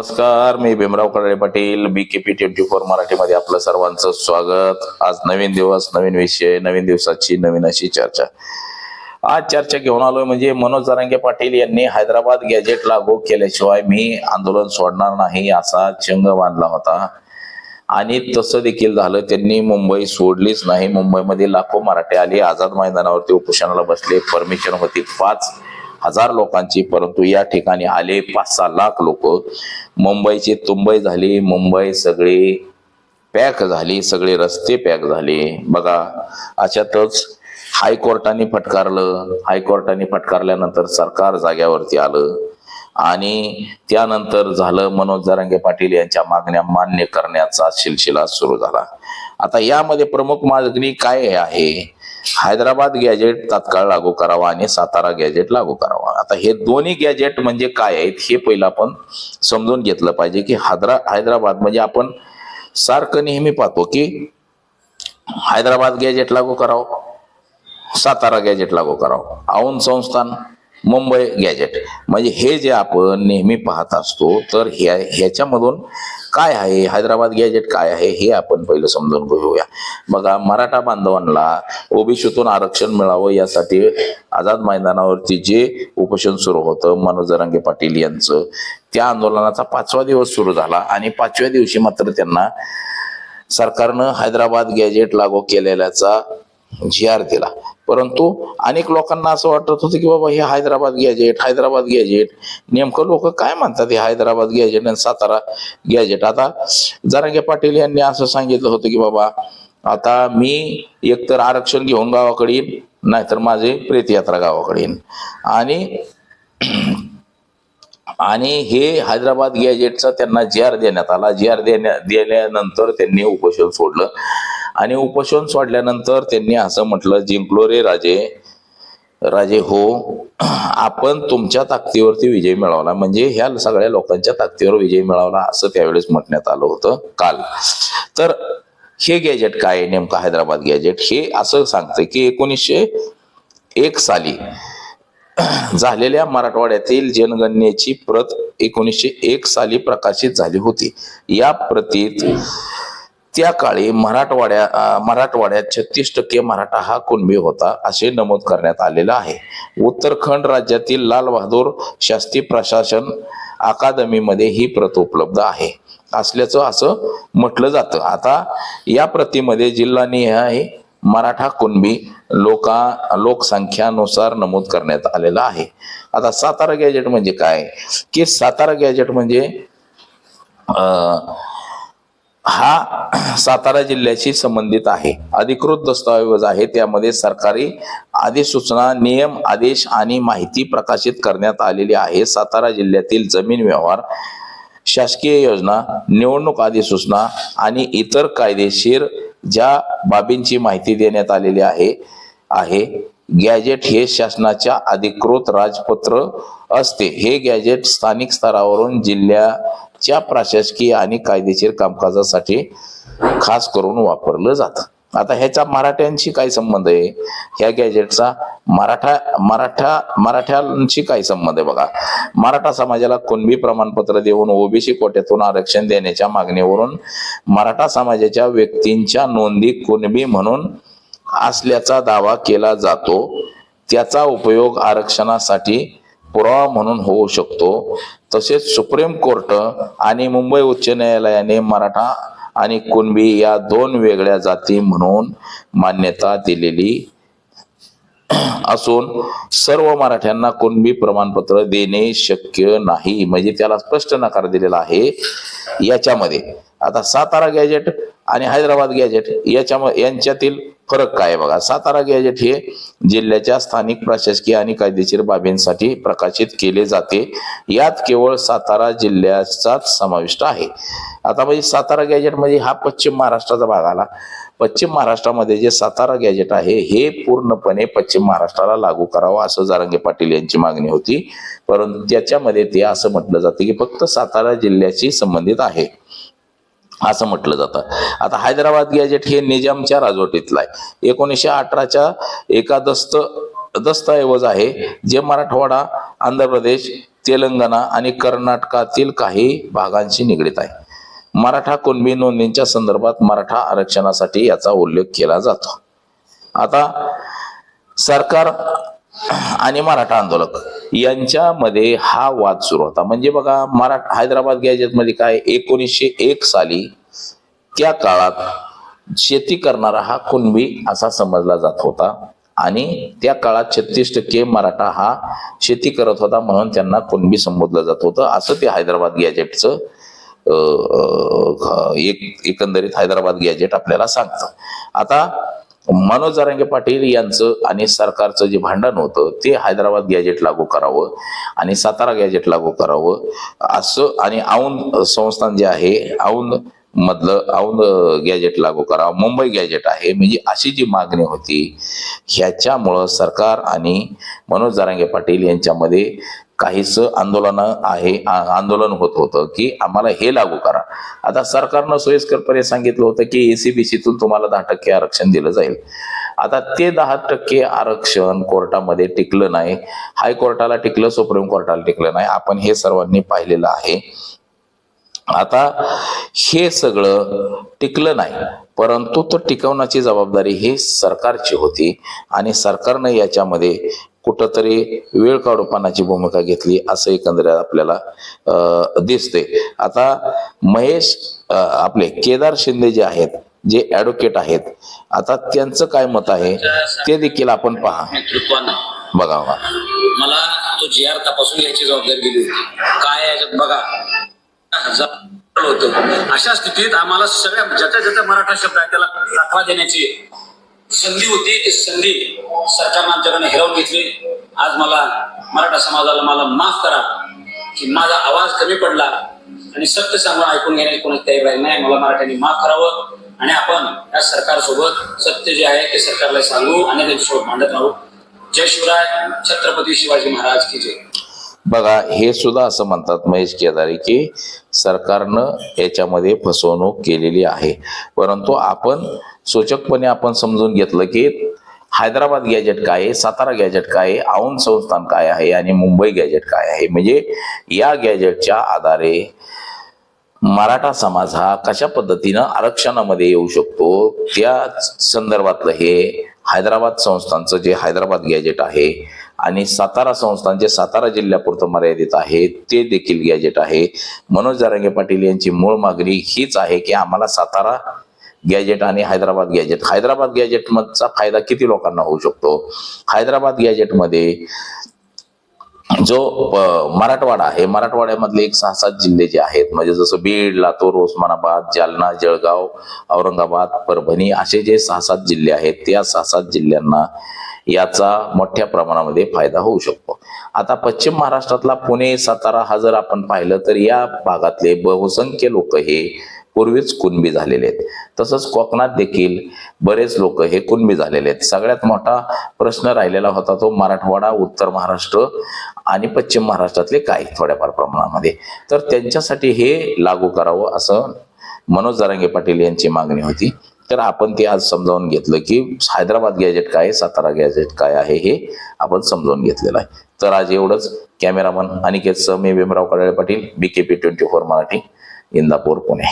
नमस्कार मी Bhimrao Kadale Patil B K P twenty four मराठीमध्ये आपलं सर्वांचं स्वागत. आज नवीन दिवस नवीन विषय नवीन दिवसाची नवीन अशी चर्चा. आज चर्चा घेऊन आलोय म्हणजे मनोज जरांगे पाटील यांनी हैदराबाद गॅजेट लागू केल्याशिवाय मी आंदोलन सोडणार नाही असा चंग बांधला होता. आणि तसं देखील झालं त्यांनी मुंबई सोडलीच नाही. मुंबईमध्ये लाखो मराठे आली आझाद मैदानावरती उपोषणाला बसले परमिशन होती पाच हजार लोकांची परंतु या ठिकाणी आले पाच सहा लाख लोक. मुंबईची तुंबई झाली मुंबई सगळी पॅक झाली सगळे रस्ते पॅक झाले. बघा अशातच हायकोर्टाने फटकारलं. हायकोर्टाने फटकारल्यानंतर सरकार जाग्यावरती आलं. आणि त्यानंतर झालं मनोज जरांगे पाटील यांच्या मागण्या मान्य करण्याचा सिलसिला सुरू झाला. आता यामध्ये प्रमुख मागणी काय आहे? हैदराबाद गॅजेट तात्काळ लागू करावा आणि सातारा गॅजेट लागू करावा. आता हे दोन्ही गॅजेट म्हणजे काय आहेत हे पहिलं आपण समजून घेतलं पाहिजे की हैदरा हैदराबाद म्हणजे आपण सारखं नेहमी पाहतो की हैदराबाद गॅजेट लागू करावं सातारा गॅजेट लागू करावं. औन संस्थान मुंबई गॅजेट म्हणजे हे जे आपण नेहमी पाहत असतो तर ह्या ह्याच्यामधून काय आहे? हैदराबाद गॅजेट काय आहे? हे आपण पहिलं समजून घेऊया. बघा मराठा बांधवांना ओबीसीतून आरक्षण मिळावं यासाठी आझाद मैदानावरती जे उपोषण सुरू होतं मनोज जरांगे पाटील यांचं त्या आंदोलनाचा पाचवा दिवस सुरू झाला आणि पाचव्या दिवशी मात्र त्यांना सरकारनं हैदराबाद गॅजेट लागू केलेल्याचा जी आर दिला. परंतु अनेक लोकांना असं वाटत होतं की बाबा हे हैदराबाद गॅजेट हैदराबाद गॅजेट नेमकं लोक काय म्हणतात हे हैदराबाद गॅजेट आणि सातारा गॅजेट आता जरांगे पाटील यांनी असं सांगितलं होतं की बाबा आता मी एकतर आरक्षण घेऊन गावाकडे येईन नाहीतर माझे प्रेतयात्रा गावाकडे येईन. आणि आणि हे हैदराबाद गॅजेटचा त्यांना जी आर देण्यात आला. जी आर देण्या दिल्यानंतर त्यांनी उपोषण सोडलं. आणि उपोषण सोडल्यानंतर त्यांनी असं म्हटलं जिंकलो रे राजे. राजे हो. आपण तुमच्या ताकदीवरती विजय मिळवला. म्हणजे ह्या सगळ्या लोकांच्या ताकदीवर विजय मिळवला असं त्यावेळेस म्हटण्यात आलं होतं काल. तर हे गॅजेट काय आहे? नेमकं हैदराबाद गॅजेट हे असं सांगतं की एकोणीसशे एक साली झालेल्या मराठवाड्यातील जनगणनेची प्रत एकोणीसशे एक साली प्रकाशित झाली होती. या प्रतीत त्या काळी मराठवाड्या मराठवाड्यात छत्तीस टक्के मराठा हा कुणबी होता असे नमूद करण्यात आलेलं आहे. उत्तरखंड राज्यातील लाल बहादूर शास्त्री प्रशासन अकादमीमध्ये ही प्रत उपलब्ध आहे. असल्याचं असं म्हटलं जातं. आता या प्रतीमध्ये जिल्हानिहाय मराठा कुणबी लोका लोकसंख्यानुसार नमूद करण्यात आलेला आहे. आता सातारा गॅजेट म्हणजे काय? की सातारा गॅजेट म्हणजे अं, हा सातारा जिल्ह्याशी संबंधित आहे. अधिकृत दस्तऐवज आहे. त्यामध्ये सरकारी अधिसूचना नियम आदेश आणि माहिती प्रकाशित करण्यात आलेली आहे. सातारा जिल्ह्यातील जमीन व्यवहार शासकीय योजना निवडणूक अधिसूचना आणि इतर कायदेशीर ज्या बाबींची माहिती देण्यात आलेली आहे आहे गॅजेट हे शासनाच्या अधिकृत राजपत्र असते. हे गॅजेट स्थानिक स्तरावरून जिल्ह्या च्या प्रशासकीय आणि कायदेशीर कामकाजासाठी खास करून वापरलं जातं. आता ह्याचा मराठ्यांशी काय संबंध आहे? ह्या गॅजेटचा मराठा मराठा मराठ्यांशी काय संबंध आहे बघा? मराठा समाजाला कुणबी प्रमाणपत्र देऊन ओबीसी कोट्यातून आरक्षण देण्याच्या मागणीवरून मराठा समाजाच्या व्यक्तींच्या नोंदी कुणबी म्हणून असल्याचा दावा केला जातो त्याचा उपयोग आरक्षणासाठी पुरावा म्हणून होऊ शकतो. तसेच सुप्रीम कोर्ट आणि मुंबई उच्च न्यायालयाने मराठा आणि कुणबी या दोन वेगळ्या जाती म्हणून मान्यता दिलेली असून सर्व मराठ्यांना कुणबी प्रमाणपत्र देणे शक्य नाही. म्हणजे त्याला स्पष्ट नकार दिलेला आहे. याच्यामध्ये आता सातारा गॅजेट आणि हैदराबाद गॅजेट याच्या यांच्यातील फरक काय बघा? सातारा गॅजेट हे जिल्ह्याच्या स्थानिक प्रशासकीय आणि कायदेशीर बाबींसाठी प्रकाशित केले जाते. यात केवळ सातारा जिल्ह्याचाच समाविष्ट आहे. आता म्हणजे सातारा गॅजेट म्हणजे हा पश्चिम महाराष्ट्राचा भाग आला. पश्चिम महाराष्ट्रामध्ये जे सातारा गॅजेट आहे हे पूर्णपणे पश्चिम महाराष्ट्राला लागू करावं असं जारंगे पाटील यांची मागणी होती. परंतु त्याच्यामध्ये ते असं म्हटलं जातं की फक्त सातारा जिल्ह्याशी संबंधित आहे. असं म्हटलं जातं. आता हैदराबाद गॅजेट हे निजामच्या राजवटीतलं आहे. एकोणीसशे अठराच्या एका दस्त दस्तऐवज आहे जे मराठवाडा आंध्र प्रदेश तेलंगणा आणि कर्नाटकातील काही भागांशी निगडीत आहे. मराठा कुणबी नोंदींच्या संदर्भात मराठा आरक्षणासाठी याचा उल्लेख केला जातो. आता सरकार आणि मराठा आंदोलक. यांच्यामध्ये हा वाद सुरू होता. म्हणजे बघा मराठा हैदराबाद गॅजेटमध्ये काय एकोणीसशे एक साली त्या काळात शेती करणारा हा कुणबी असा समजला जात होता. आणि त्या काळात छत्तीस टक्के मराठा हा शेती करत होता म्हणून त्यांना कुणबी संबोधलं जात होतं. असं ते हैदराबाद गॅजेटचं एक एकंदरीत हैदराबाद गॅजेट आपल्याला सांगतं. आता मनोज जरांगे पाटील यांचं आणि सरकारचं जे भांडण होतं ते हैदराबाद गॅजेट लागू करावं आणि सातारा गॅजेट लागू करावं. असं आणि औंध संस्थान जे आहे औंध मधलं औंध गॅजेट लागू करावं. मुंबई गॅजेट आहे. म्हणजे अशी जी मागणी होती ह्याच्यामुळं सरकार आणि मनोज जारंगे पाटील यांच्यामध्ये काहीच आंदोलन आहे आंदोलन होत होतं की आम्हाला हे लागू करा. आता सरकारनं सोयीस्करपणे सांगितलं होतं की एसीबीसीतून तुम्हाला दहा टक्के आरक्षण दिलं जाईल. आता ते दहा टक्के आरक्षण कोर्टामध्ये टिकलं नाही. हायकोर्टाला टिकलं सुप्रीम कोर्टाला टिकलं नाही. आपण हे सर्वांनी पाहिलेलं आहे. आता हे सगळं टिकलं नाही परंतु तो टिकवण्याची जबाबदारी ही सरकारची होती आणि सरकारनं याच्यामध्ये कुठंतरी वेळ काढूपणाची भूमिका घेतली असं एकंदरीत आपल्याला दिसते आता महेश आपले केदार शिंदे जे आहेत जे ऍडव्होकेट आहेत आता त्यांचं काय मत आहे? ते देखील आपण पहा. बघावा मला तो जी आर तपासून घ्यायची जबाबदारी दिली होती. काय याच्यात बघा. होतं अशा स्थितीत आम्हाला सगळ्या ज्याच्या ज्याचा मराठा शब्द आहे त्याला दाखवा देण्याची संधी होती ती संधी सरकारनं आमच्याकडनं हिरावून घेतली. आज मला मराठा समाजाला मला माफ करा की माझा आवाज कमी पडला आणि सत्य सांगून ऐकून घेण्याची कोणाची तयारी राहिली नाही. मला मराठ्यांनी माफ करावं आणि आपण या सरकारसोबत सत्य जे आहे ते सरकारला सांगू आणि त्यांच्यासोबत मांडत राहू. जय शिवराय छत्रपती शिवाजी महाराज की जय. बघा हे सुद्धा असं म्हणतात महेश केदारी की सरकारनं याच्यामध्ये फसवणूक केलेली आहे. परंतु आपण सूचकपणे आपण समजून घेतलं की हैदराबाद गॅजेट काय आहे सातारा गॅजेट काय आहे औंध संस्थान काय आहे आणि मुंबई गॅजेट काय आहे? म्हणजे या गॅजेटच्या आधारे मराठा समाज हा कशा पद्धतीनं आरक्षणामध्ये येऊ शकतो? त्या संदर्भातलं हे हैदराबाद संस्थांचं जे हैदराबाद गॅजेट आहे आणि सातारा संस्थान जे सातारा जिल्ह्यापुरतं मर्यादित आहे ते देखील गॅजेट आहे. मनोज जारंगे पाटील यांची मूळ मागणी हीच आहे की आम्हाला सातारा गॅजेट आणि हैदराबाद गॅजेट हैदराबाद गॅजेट मधचा फायदा किती लोकांना होऊ शकतो? हैदराबाद गॅजेटमध्ये जो मराठवाडा आहे मराठवाड्यामधले एक सहा सात जिल्हे जे आहेत म्हणजे जसं बीड लातूर उस्मानाबाद जालना जळगाव औरंगाबाद परभणी असे जे सहा सात जिल्हे आहेत त्या सहा सात जिल्ह्यांना याचा मोठ्या प्रमाणामध्ये फायदा होऊ शकतो. आता पश्चिम महाराष्ट्रातला पुणे सातारा हा जर आपण पाहिलं तर या भागातले बहुसंख्य लोक हे पूर्वीच कुणबी झालेले आहेत. तसंच कोकणात देखील बरेच लोक हे कुणबी झालेले आहेत. सगळ्यात मोठा प्रश्न राहिलेला होता तो मराठवाडा उत्तर महाराष्ट्र आणि पश्चिम महाराष्ट्रातले काही थोड्याफार प्रमाणामध्ये. तर त्यांच्यासाठी हे लागू करावं असं मनोज जरांगे पाटील यांची मागणी होती. तर आपण ते आज समजावून घेतलं की हैदराबाद गॅजेट काय आहे, सातारा गॅजेट काय आहे हे आपण समजावून घेतलेलं आहे. तर आज एवढंच. कॅमेरामन अनिकेत सह मी Bhimrao Kadale Patil B K P twenty four Marathi Indapur Pune.